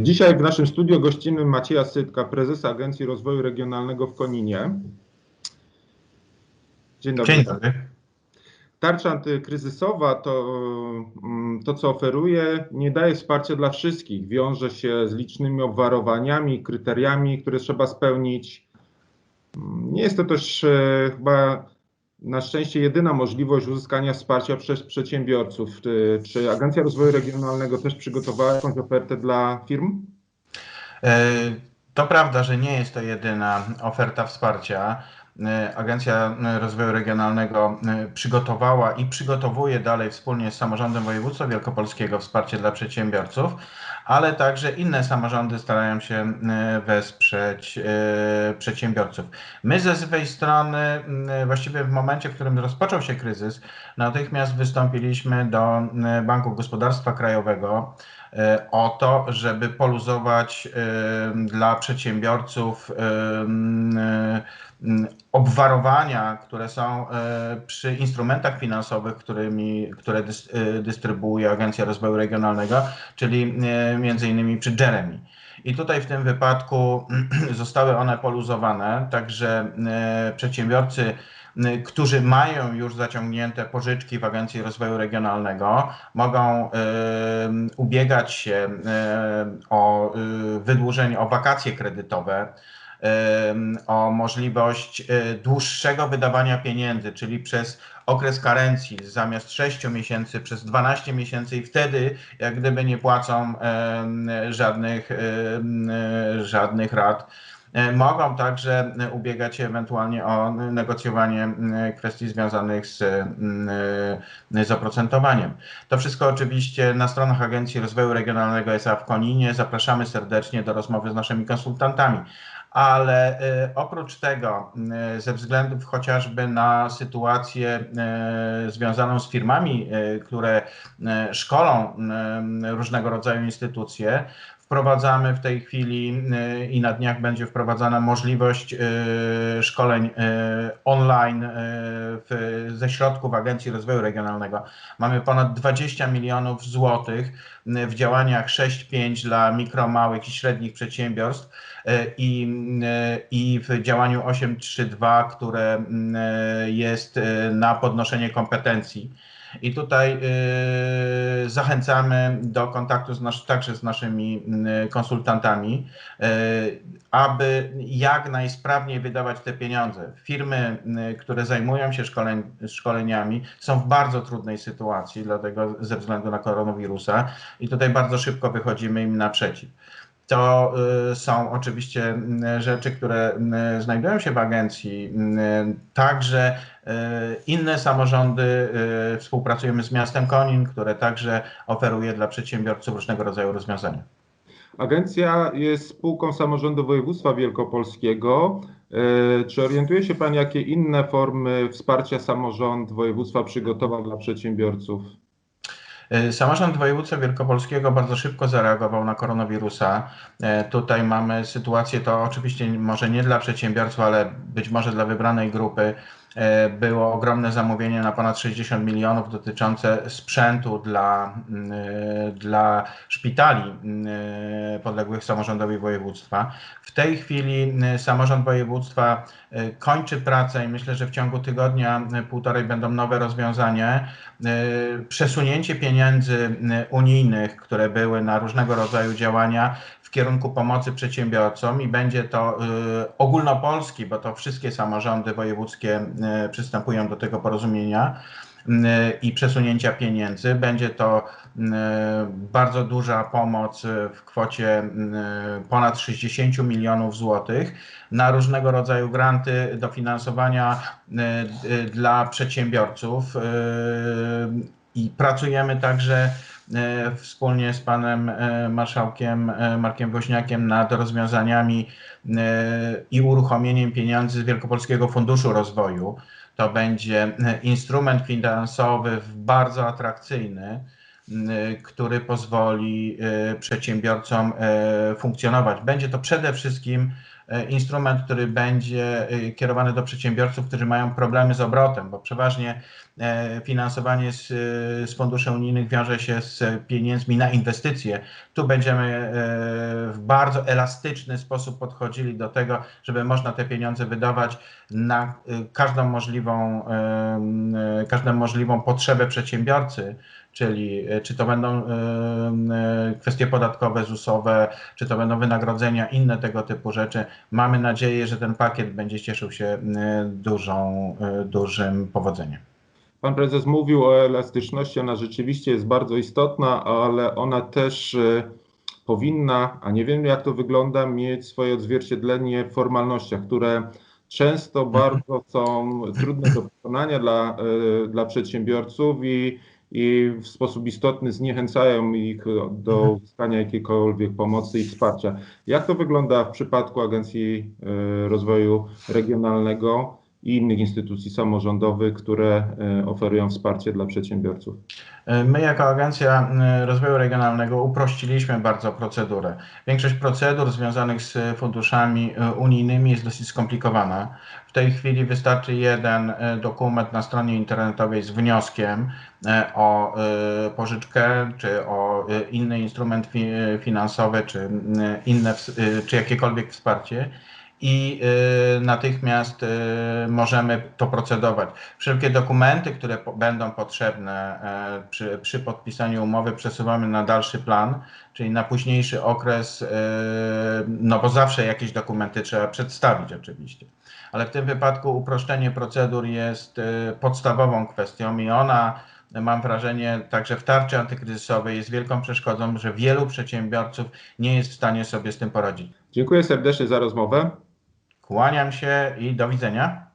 Dzisiaj w naszym studio gościmy Macieja Sytka, prezesa Agencji Rozwoju Regionalnego w Koninie. Dzień dobry. Dzień dobry. Tarcza antykryzysowa to, mm, to, co oferuje, nie daje wsparcia dla wszystkich. Wiąże się z licznymi obwarowaniami, kryteriami, które trzeba spełnić. Mm, Nie jest to też e, chyba na szczęście jedyna możliwość uzyskania wsparcia przez przedsiębiorców. Czy, Agencja Rozwoju Regionalnego też przygotowała jakąś ofertę dla firm? E, To prawda, że nie jest to jedyna oferta wsparcia. E, Agencja Rozwoju Regionalnego e, przygotowała i przygotowuje dalej wspólnie z Samorządem Województwa Wielkopolskiego wsparcie dla przedsiębiorców, ale także inne samorządy starają się e, wesprzeć e, przedsiębiorców. My ze swej strony, m, właściwie w momencie, w którym rozpoczął się kryzys, natychmiast wystąpiliśmy do Banku Gospodarstwa Krajowego e, o to, żeby poluzować e, dla przedsiębiorców e, obwarowania, które są e, przy instrumentach finansowych, którymi, które e, dystrybuuje Agencja Rozwoju Regionalnego, czyli e, między innymi przy Jeremy. I tutaj w tym wypadku zostały one poluzowane, także przedsiębiorcy, którzy mają już zaciągnięte pożyczki w Agencji Rozwoju Regionalnego, mogą ubiegać się o wydłużenie, o wakacje kredytowe o możliwość e, dłuższego wydawania pieniędzy, czyli przez okres karencji zamiast 6 miesięcy przez 12 miesięcy i wtedy jak gdyby nie płacą żadnych, e, żadnych rat. E, Mogą także ubiegać się ewentualnie o negocjowanie kwestii związanych z, z oprocentowaniem. To wszystko oczywiście na stronach Agencji Rozwoju Regionalnego SA w Koninie. Zapraszamy serdecznie do rozmowy z naszymi konsultantami ale e, oprócz tego, e, ze względów chociażby na sytuację e, związaną z firmami, które szkolą różnego rodzaju instytucje, wprowadzamy w tej chwili e, i na dniach będzie wprowadzana możliwość e, szkoleń e, online ze środków Agencji Rozwoju Regionalnego. Mamy ponad 20 milionów złotych w działaniach 6.5 dla mikro, małych i średnich przedsiębiorstw i, i w działaniu 832, które jest na podnoszenie kompetencji. I tutaj e, zachęcamy do kontaktu z nasz, także z naszymi m, konsultantami, e, aby jak najsprawniej wydawać te pieniądze. Firmy, które zajmują się szkoleń, szkoleniami, są w bardzo trudnej sytuacji, dlatego ze względu na koronawirusa, i tutaj bardzo szybko wychodzimy im naprzeciw. To y, są oczywiście mm, rzeczy, które mm, znajdują się w agencji. Mm, Także y, inne samorządy, y, współpracujemy z miastem Konin, które także oferuje dla przedsiębiorców różnego rodzaju rozwiązania. Agencja jest spółką samorządu województwa wielkopolskiego. Czy orientuje się Pan, jakie inne formy wsparcia samorząd województwa przygotował dla przedsiębiorców? E, Samorząd województwa wielkopolskiego bardzo szybko zareagował na koronawirusa. E, Tutaj mamy sytuację, to oczywiście może nie dla przedsiębiorców, ale być może dla wybranej grupy. E, Było ogromne zamówienie na ponad 60 milionów dotyczące sprzętu dla, mm, e, dla szpitali mm, e, podległych samorządowi województwa. W tej chwili mm, samorząd województwa kończy pracę i myślę, że w ciągu tygodnia, półtorej będą nowe rozwiązania. Przesunięcie pieniędzy unijnych, które były na różnego rodzaju działania kierunku pomocy przedsiębiorcom i będzie to e, ogólnopolski, bo to wszystkie samorządy wojewódzkie e, przystępują do tego porozumienia m, i przesunięcia pieniędzy. Będzie to bardzo duża pomoc w kwocie ponad 60 milionów złotych na różnego rodzaju granty dofinansowania dla przedsiębiorców. I pracujemy także wspólnie z panem e, marszałkiem e, Markiem Woźniakiem nad rozwiązaniami e, i uruchomieniem pieniędzy z Wielkopolskiego Funduszu Rozwoju. To będzie e, instrument finansowy bardzo atrakcyjny, który pozwoli e, przedsiębiorcom e, funkcjonować. Będzie to przede wszystkim e, instrument, który będzie e, kierowany do przedsiębiorców, którzy mają problemy z obrotem, bo przeważnie e, finansowanie z, z funduszy unijnych wiąże się z pieniędzmi na inwestycje, Tu będziemy e, w bardzo elastyczny sposób podchodzili do tego, żeby można te pieniądze wydawać na e, każdą możliwą, e, e, każdą możliwą potrzebę przedsiębiorcy, czyli e, czy to będą e, e, kwestie podatkowe, ZUS-owe, czy to będą wynagrodzenia, inne tego typu rzeczy. Mamy nadzieję, że ten pakiet będzie cieszył się e, dużą, e, dużym powodzeniem. Pan prezes mówił o elastyczności, ona rzeczywiście jest bardzo istotna, ale ona też e, powinna, a nie wiem jak to wygląda, mieć swoje odzwierciedlenie w formalnościach, które często bardzo są trudne do wykonania dla, dla przedsiębiorców i, i w sposób istotny zniechęcają ich do uzyskania jakiejkolwiek pomocy i wsparcia. Jak to wygląda w przypadku Agencji e, Rozwoju Regionalnego? I innych instytucji samorządowych, które e, oferują wsparcie dla przedsiębiorców. E, My jako Agencja e, Rozwoju Regionalnego uprościliśmy bardzo procedurę. Większość procedur związanych z funduszami unijnymi jest dosyć skomplikowana. W tej chwili wystarczy jeden dokument na stronie internetowej z wnioskiem o pożyczkę, czy o inny instrument fi- finansowy, czy inne, czy jakiekolwiek wsparcie i y, natychmiast y, możemy to procedować. Wszelkie dokumenty, które będą potrzebne e, przy, przy podpisaniu umowy, przesuwamy na dalszy plan, czyli na późniejszy okres, y, no bo zawsze jakieś dokumenty trzeba przedstawić oczywiście. Ale w tym wypadku uproszczenie procedur jest y, podstawową kwestią i ona mam wrażenie, także w tarczy antykryzysowej jest wielką przeszkodą, że wielu przedsiębiorców nie jest w stanie sobie z tym poradzić. Dziękuję serdecznie za rozmowę. Kłaniam się i do widzenia.